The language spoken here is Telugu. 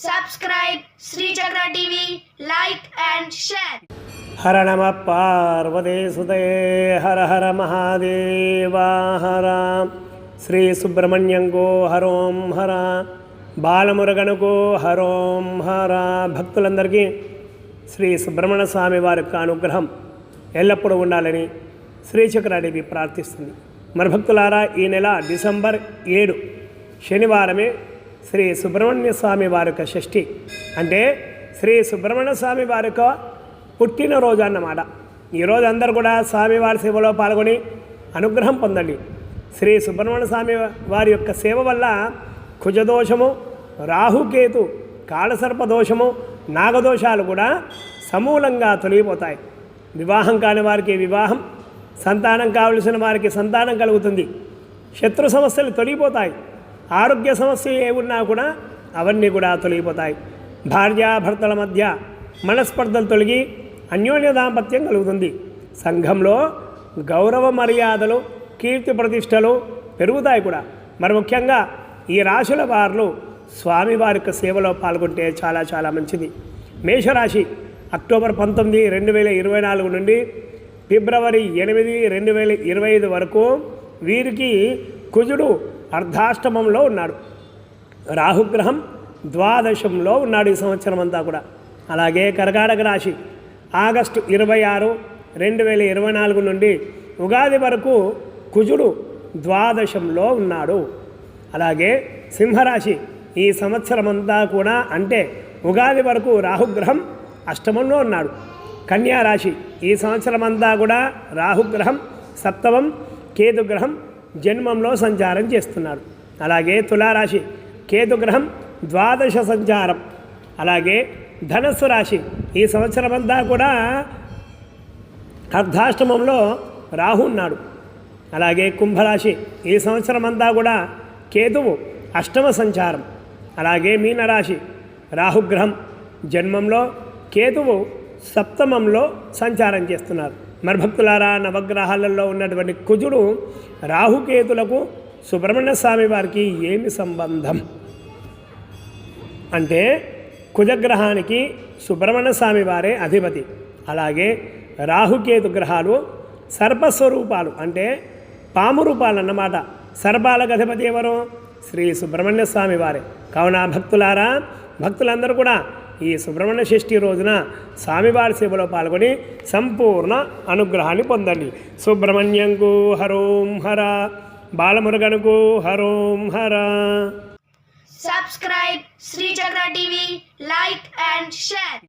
Subscribe Srichakra TV like and share Hara నమ పార్వతే సుదే హర హర మహాదేవా హర శ్రీ సుబ్రహ్మణ్యం గో హరోం హర బాలమురగను గో హరోం హర భక్తులందరికీ శ్రీ సుబ్రహ్మణ్య స్వామి వారి యొక్క అనుగ్రహం ఎల్లప్పుడూ ఉండాలని శ్రీచక్రాదేవి ప్రార్థిస్తుంది. మరి భక్తులారా ఈ నెల డిసెంబర్ ఏడు శనివారమే శ్రీ సుబ్రహ్మణ్య స్వామి వారి యొక్క షష్ఠి. అంటే శ్రీ సుబ్రహ్మణ్య స్వామి వారి యొక్క పుట్టినరోజు అన్నమాట. ఈరోజు అందరూ కూడా స్వామివారి సేవలో పాల్గొని అనుగ్రహం పొందండి. శ్రీ సుబ్రహ్మణ్య స్వామి వారి యొక్క సేవ వల్ల కుజదోషము రాహుకేతు కాళసర్ప దోషము నాగదోషాలు కూడా సమూలంగా తొలగిపోతాయి. వివాహం కాని వారికి వివాహం సంతానం కావలసిన వారికి సంతానం కలుగుతుంది. శత్రు సమస్యలు తొలగిపోతాయి. ఆరోగ్య సమస్యలు ఏమున్నా కూడా అవన్నీ కూడా తొలగిపోతాయి. భార్యాభర్తల మధ్య మనస్పర్ధలు తొలగి అన్యోన్య దాంపత్యం కలుగుతుంది. సంఘంలో గౌరవ మర్యాదలు కీర్తి ప్రతిష్టలు పెరుగుతాయి కూడా. మరి ముఖ్యంగా ఈ రాశుల వారు స్వామివారి యొక్క సేవలో పాల్గొంటే చాలా చాలా మంచిది. మేషరాశి అక్టోబర్ పంతొమ్మిది రెండు వేల ఇరవై నాలుగు నుండి ఫిబ్రవరి ఎనిమిది రెండు వేల ఇరవై ఐదు వరకు వీరికి కుజుడు అర్ధాష్టమంలో ఉన్నాడు. రాహుగ్రహం ద్వాదశంలో ఉన్నాడు ఈ సంవత్సరం అంతా కూడా. అలాగే కర్కాటక రాశి ఆగస్టు ఇరవై ఆరు రెండు వేల ఇరవై నాలుగు నుండి ఉగాది వరకు కుజుడు ద్వాదశంలో ఉన్నాడు. అలాగే సింహరాశి ఈ సంవత్సరం అంతా కూడా అంటే ఉగాది వరకు రాహుగ్రహం అష్టమంలో ఉన్నాడు. కన్యారాశి ఈ సంవత్సరం అంతా కూడా రాహుగ్రహం సప్తమం కేతుగ్రహం జన్మంలో సంచారం చేస్తున్నారు. అలాగే తులారాశి కేతుగ్రహం ద్వాదశ సంచారం. అలాగే ధనస్సు రాశి ఈ సంవత్సరం అంతా కూడా అర్ధాష్టమంలో రాహు ఉన్నాడు. అలాగే కుంభరాశి ఈ సంవత్సరం అంతా కూడా కేతువు అష్టమ సంచారం. అలాగే మీనరాశి రాహుగ్రహం జన్మంలో కేతువు సప్తమంలో సంచారం చేస్తున్నారు. మరి భక్తులారా నవగ్రహాలలో ఉన్నటువంటి కుజుడు రాహుకేతులకు సుబ్రహ్మణ్య స్వామి వారికి ఏమి సంబంధం? అంటే కుజగ్రహానికి సుబ్రహ్మణ్య స్వామి వారే అధిపతి. అలాగే రాహుకేతు గ్రహాలు సర్పస్వరూపాలు అంటే పాము రూపాలు అన్నమాట సర్పాలకు అధిపతి ఎవరు? శ్రీ సుబ్రహ్మణ్య స్వామి వారే. కావున భక్తులారా భక్తులందరూ కూడా ఈ సుబ్రహ్మణ్య షష్ఠి రోజున స్వామివారి సేవలో పాల్గొని సంపూర్ణ అనుగ్రహాన్ని పొందండి సుబ్రహ్మణ్యంకు హరోం హర బాలమురుగనుకు హరోం హర subscribe Srichakra TV like and share.